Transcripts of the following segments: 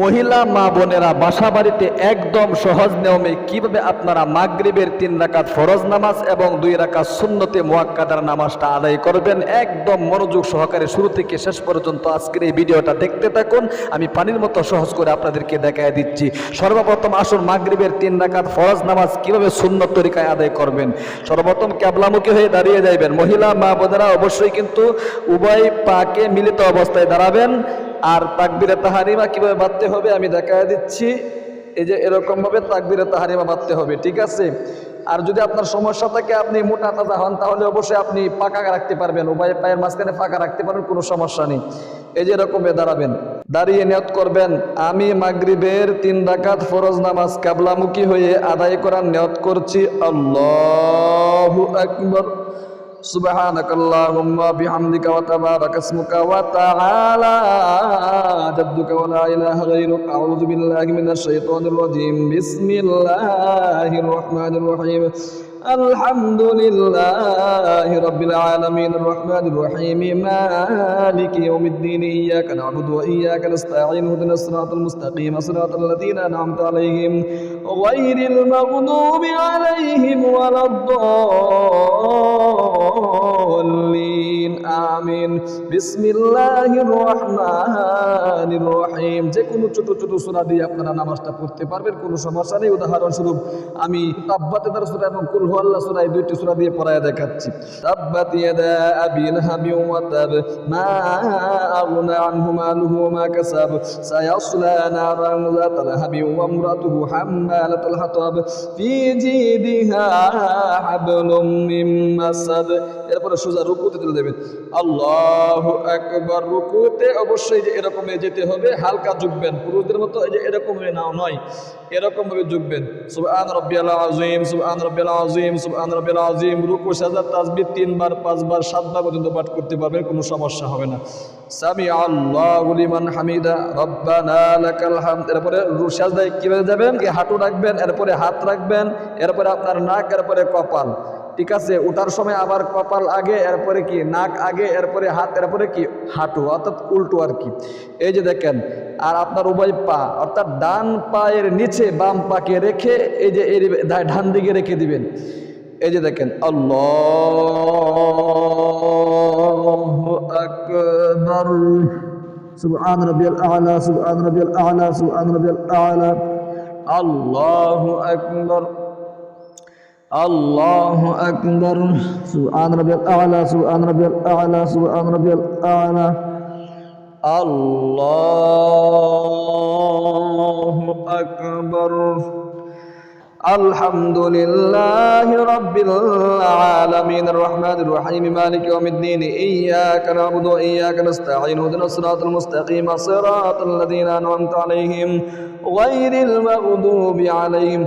মহিলা মা বোনেরা বাসা বাড়িতে একদম সহজ নিয়মে কীভাবে আপনারা মাগরিবের তিন রাকাত ফরজ নামাজ এবং দুই রাকাত সুন্নতে মোয়াক্কাদার নামাজটা আদায় করবেন? একদম মনোযোগ সহকারে শুরু থেকে শেষ পর্যন্ত আজকের এই ভিডিওটা দেখতে থাকুন। আমি পানির মতো সহজ করে আপনাদেরকে দেখায় দিচ্ছি। সর্বপ্রথম আসুন মাগরিবের তিন রাকাত ফরজ নামাজ কীভাবে সুন্নত তরিকায় আদায় করবেন? সর্বপ্রথম ক্যাবলামুখী হয়ে দাঁড়িয়ে যাইবেন। মহিলা মা বোনেরা অবশ্যই কিন্তু উভয় পাকে মিলিত অবস্থায় দাঁড়াবেন। আর তাকবিরে তাহারিমা কীভাবে বাঁধতে হবে আমি দেখা দিচ্ছি। এই যে এরকম ভাবে তাকবিরে তাহারিমা বাঁধতে হবে, ঠিক আছে? আর যদি আপনার সমস্যা থাকে, আপনি মোটা তাজা হন, তাহলে অবশ্যই আপনি পাকা রাখতে পারবেন, উভয় পায়ের মাঝখানে ফাঁকা রাখতে পারবেন, কোনো সমস্যা নেই। এই যে এরকম দাঁড়াবেন, দাঁড়িয়ে নিয়ত করবেন, আমি মাগরিবের তিন ডাকাত ফরজ নামাজ কাবলামুখী হয়ে আদায় করার নিয়ত করছি, আল্লাহ আকবর। سبحانك اللهم بحمدك وتبارك اسمك وتعالى جدك ولا إله غيرك. أعوذ بالله من الشيطان الرجيم. بسم الله الرحمن الرحيم. الحمد لله رب العالمين الرحمن الرحيم مالك يوم الدين إياك نعبد وإياك نستعين اهدنا الصراط المستقيم صراط الذين أنعمت عليهم غير المغضوب عليهم ولا الضالين آمين بسم الله الرحمن الرحيم যে কোনো ছোট ছোট সূরা দিয়ে আপনারা নামাজটা পড়তে পারবেন কোনো সমস্যা নেই উদাহরণস্বরূপ আমি তাব্বাতে তার সূরা এবং কুল হু আল্লাহ সূরা এই দুইটি সূরা দিয়ে পড়ায় দেখাচ্ছি তাব্বাত ইয়াদা আবি লাহাবি ওয়া তাব মা আগনা আনহু মালুহু ওয়া মা কাসাব সায়াসলা নারান যাত লাহাবি ওয়া ইমরাতুহু হাম্মালাতাল হাতাব ফি জিদিহা হাবলুম মিন মাসাদ এরপরে সোজা রুকুতে তুলে দেবেন আল্লাহু আকবার, রুকুতে অবশ্যই যে এরকম যেতে হবে, হালকা ঝুঁকবেন। পুরুষদের মতো যে এরকম নাও, নয় এরকম ভাবে ঝুঁকবেন। সুবহান রাব্বিয়াল আযীম, সুবহান রাব্বিয়াল আযীম, সুবহান রাব্বিয়াল আযীম। রুকু, সাজদা, তাসবিহ তিনবার, পাঁচবার, সাতবার পর্যন্ত পাঠ করতে পারবেন, কোনো সমস্যা হবে না। সামি আল্লাহু লিমান হামিদা, রব্বানা লাকাল হামদ। এরপরে সাজদায় কীভাবে যাবেন? কি হাঁটু রাখবেন, এরপরে হাত রাখবেন, এরপরে আপনার নাক, এরপরে কপাল। ঠিক আছে ওঠার সময় আবার কপাল আগে, এরপরে কি, নাক আগে, এরপরে হাত, এরপরে কি, হাঁটু, অর্থাৎ উল্টো আর কি। এই যে দেখেন, আর আপনার উভয় পা, অর্থাৎ ডান পায়ের নিচে বাম পাকে রেখে এই যে এর ডান দিকে রেখে দিবেন। এই যে দেখেন, আল্লাহ আকবর। সুবহান রাব্বিয়াল আ'লা, সুবহান রাব্বিয়াল আ'লা, সুবহান রাব্বিয়াল আ'লা। আল্লাহু আকবর। الله أكبر. سبحان ربي الأعلى سبحان ربي الأعلى سبحان ربي الأعلى. الله أكبر. الحمد لله رب العالمين. الرحمن الرحيم. مالك يوم الدين. إياك نعبد وإياك نستعين. اهدنا الصراط المستقيم. صراط الذين أنعمت عليهم غير المغضوب عليهم.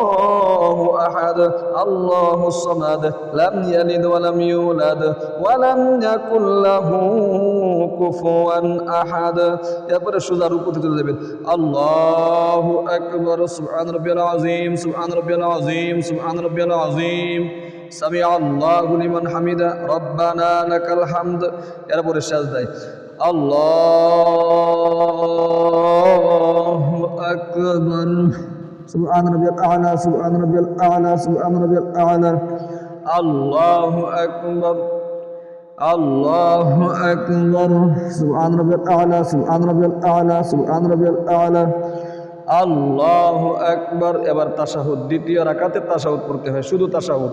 أحد الله الصمد لم يلد ولم يولد ولم يكن له كفوا أحد এরপরে সোজা রুকুতে তুলে দেবেন আল্লাহ আকবর সুবহান রব্বিয়াল আযীম সুবহান রব্বিয়াল আযীম সুবহান রব্বিয়াল আযীম সামি আল্লাহু লিমান হামিদা রব্বানা লাকাল হামদ এরপরে সাজদায় আল্লাহু আকবার সুবহান রাব্বিয়াল আ'লা সুবহান রাব্বিয়াল আ'লা সুবহান রাব্বিয়াল আ'লা আল্লাহু আকবার আল্লাহু আকবার সুবহান রাব্বিয়াল আ'লা সুবহান রাব্বিয়াল আ'লা সুবহান রাব্বিয়াল আ'লা আল্লাহু আকবার এবার তাশাহুদ দ্বিতীয় রাকাতে তাশাহুদ পড়তে হয় শুধু তাশাহুদ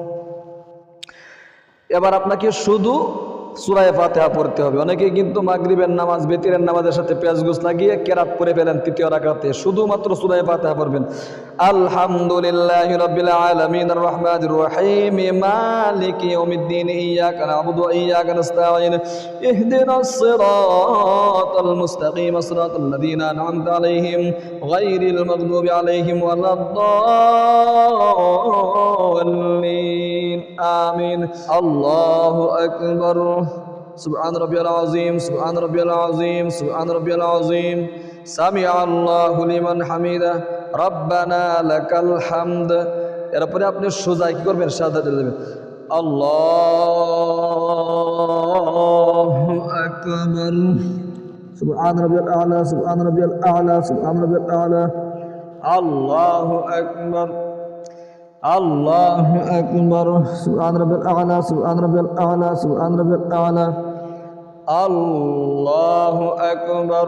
এবার আপনাকে শুধু সুরায় ফাতেহা পড়তে হবে। অনেকে কিন্তু মাগরিবের নামাজ, বেতিরের নামাজের সাথে পেঁয়াজগুস লাগিয়ে কেরাত পড়ে ফেলেন তৃতীয় রাকাতে। শুধুমাত্র সুরায় ফাতেহা পড়বেন। আলহামদুলিল্লাহ রাব্বিল আলামিন আর রহমানির রহিম। মালিকি ইয়াউমিদ্দিন। ইয়াকা না'বুদু ওয়া ইয়াকা মুস্তাকিম সিরাতাল লাযীনা আন'আমতা আলাইহিম গায়রিল মাগদুবি আলাইহিম ওয়ালাদ-দাল্লিন আমিন আল্লাহু আকবার سبحان ربي العظيم سبحان ربي العظيم سبحان ربي العظيم سمع الله لمن حمده ربنا لك الحمد এরপরে আপনি সোজা কি করবেন সাদা দেবেন আল্লাহু আকবার سبحان ربي الأعلى سبحان ربي الأعلى سبحان ربي الأعلى الله أكبر الله أكبر. سبحان ربي الأعلى سبحان ربي الأعلى سبحان ربي الأعلى. الله أكبر.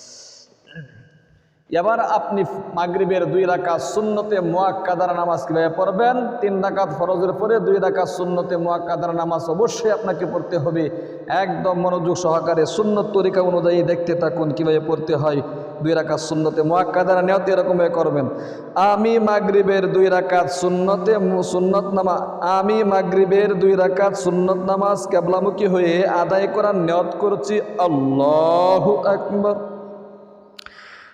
এবার আপনি মাগরিবের দুই রাকাত সুন্নতে মোয়াক্কাদার নামাজ কীভাবে পড়বেন? তিন রাকাত ফরজের পরে দুই রাকাত সুন্নতে মোয়াক্কাদার নামাজ অবশ্যই আপনাকে পড়তে হবে। একদম মনোযোগ সহকারে সুন্নত তরিকা অনুযায়ী দেখতে থাকুন কীভাবে পড়তে হয়। দুই রাকাত সুন্নতে মোয়াক্কাদার নিয়ত এরকমই করবেন। আমি মাগরিবের দুই রাকাত সুন্নতে সুন্নত নামা আমি মাগরিবের দুই রাকাত সুন্নত নামাজ কেবলামুখী হয়ে আদায় করার নিয়ত করছি। আল্লাহু আকবার।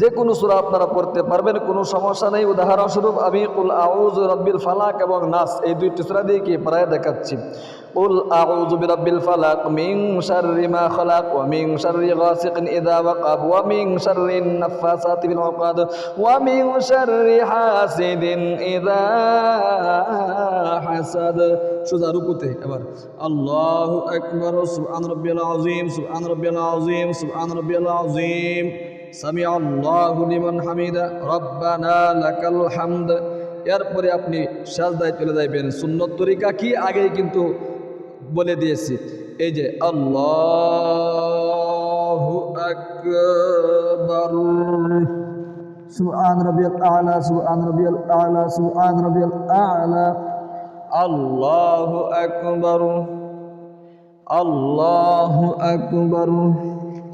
যে কোনো সূরা আপনারা পড়তে পারবেন, কোনো সমস্যা নেই। উদাহরণস্বরূপ, আমি উল আউজ রব্বিল ফালাক এবং নাস, এই দুইটি সূরা দিয়ে কি প্রায় দেখাচ্ছি। উল আউযু বিরাব্বিল ফালাক মিন শাররি মা খালাক ওয়া মিন শাররি গাসিকিন ইযা ওয়াকাব ওয়া মিন শাররি নাফাসাতি ফিল উকাদ ওয়া মিন শাররি হাসিদিন ইযা হাসাদ। সোজা রুকুতে এবার আল্লাহু আকবার, সুবহান রাব্বিয়াল আযীম, সুবহান রাব্বিয়াল আযীম, সুবহান রাব্বিয়াল আযীম। সামিআ আল্লাহু লিমান হামিদা, রব্বানা লাকাল হামদ। এরপরে আপনি সাজদায় চলে যাবেন সুন্নত তরিকা কি? আগেই কিন্তু বলে দিয়েছি। এই যে আল্লাহু আকবার, সুবহান রাব্বিয়াল আ'লা, সুবহান রাব্বিয়াল আ'লা, সুবহান রাব্বিয়াল আ'লা। আল্লাহু আকবর। আল্লাহু আকবর।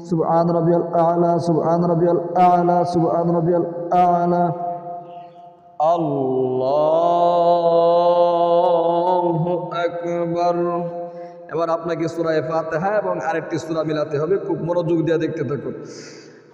সুবহান রাব্বিয়াল আলা, সুবহান রাব্বিয়াল আলা, সুবহান রাব্বিয়াল আলা। আল্লাহু আকবর। এবার আপনাকে সূরা ফাতিহা এবং আরেকটি সুরা মিলাতে হবে। খুব মনোযোগ দিয়ে দেখতে থাকুন।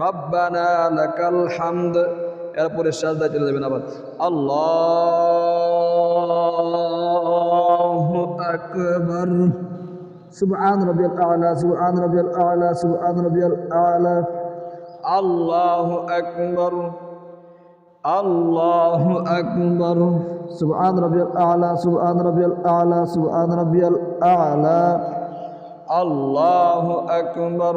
রব্বানা লাকাল হামদ এরপরে সাজদায় চলে যাবেন আবার আল্লাহু আকবার সুবহান রাব্বিয়াল আলা সুবহান রাব্বিয়াল আলা সুবহান রাব্বিয়াল আলা আল্লাহু আকবার আল্লাহু আকবার সুবহান রাব্বিয়াল আলা সুবহান রাব্বিয়াল আলা সুবহান রাব্বিয়াল আলা আল্লাহু আকবার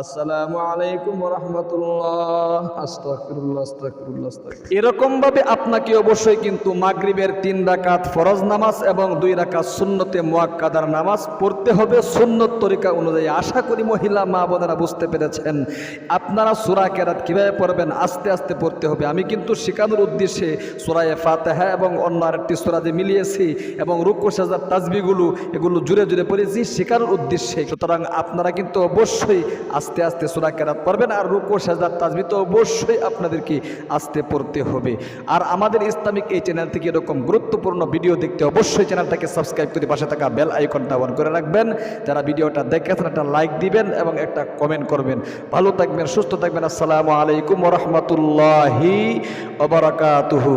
আসসালামু আলাইকুম রহমতুল্লাহ আস্তাগফিরুল্লাহ আস্তাগফিরুল্লাহ আস্তাগফিরুল্লাহ। এরকম ভাবে আপনাকে অবশ্যই কিন্তু মাগরিবের তিন রাকাত ফরজ নামাজ এবং দুই রাকাত সুন্নতে মুয়াক্কাদার নামাজ পড়তে হবে। সুন্নত তরিকা অনুযায়ী আশা করি মহিলা মা বোনেরা বুঝতে পেরেছেন। আপনারা সুরা কেরাত কীভাবে পড়বেন আস্তে আস্তে পড়তে হবে। আমি কিন্তু শেখানোর উদ্দেশ্যে সূরায়ে ফাতিহা এবং অন্য আরেকটি সূরা যে মিলিয়েছি এবং রুকু সাজার তাসবিহগুলো, এগুলো জুড়ে জুড়ে পড়েছি শেখানোর উদ্দেশ্যে। সুতরাং আপনারা কিন্তু অবশ্যই আস্তে আস্তে সুরা কেরাত পড়বেন আর রুকো সাজার তাজবি তো অবশ্যই আপনাদেরকে আস্তে পড়তে হবে। আর আমাদের ইসলামিক এই চ্যানেল থেকে এরকম গুরুত্বপূর্ণ ভিডিও দেখতে অবশ্যই চ্যানেলটাকে সাবস্ক্রাইব করে পাশে থাকা বেল আইকনটা অন করে রাখবেন। যারা ভিডিওটা দেখেছেন একটা লাইক দিবেন এবং একটা কমেন্ট করবেন। ভালো থাকবেন, সুস্থ থাকবেন। আসসালামু আলাইকুম রহমতুল্লাহি ওবরাকাতুহু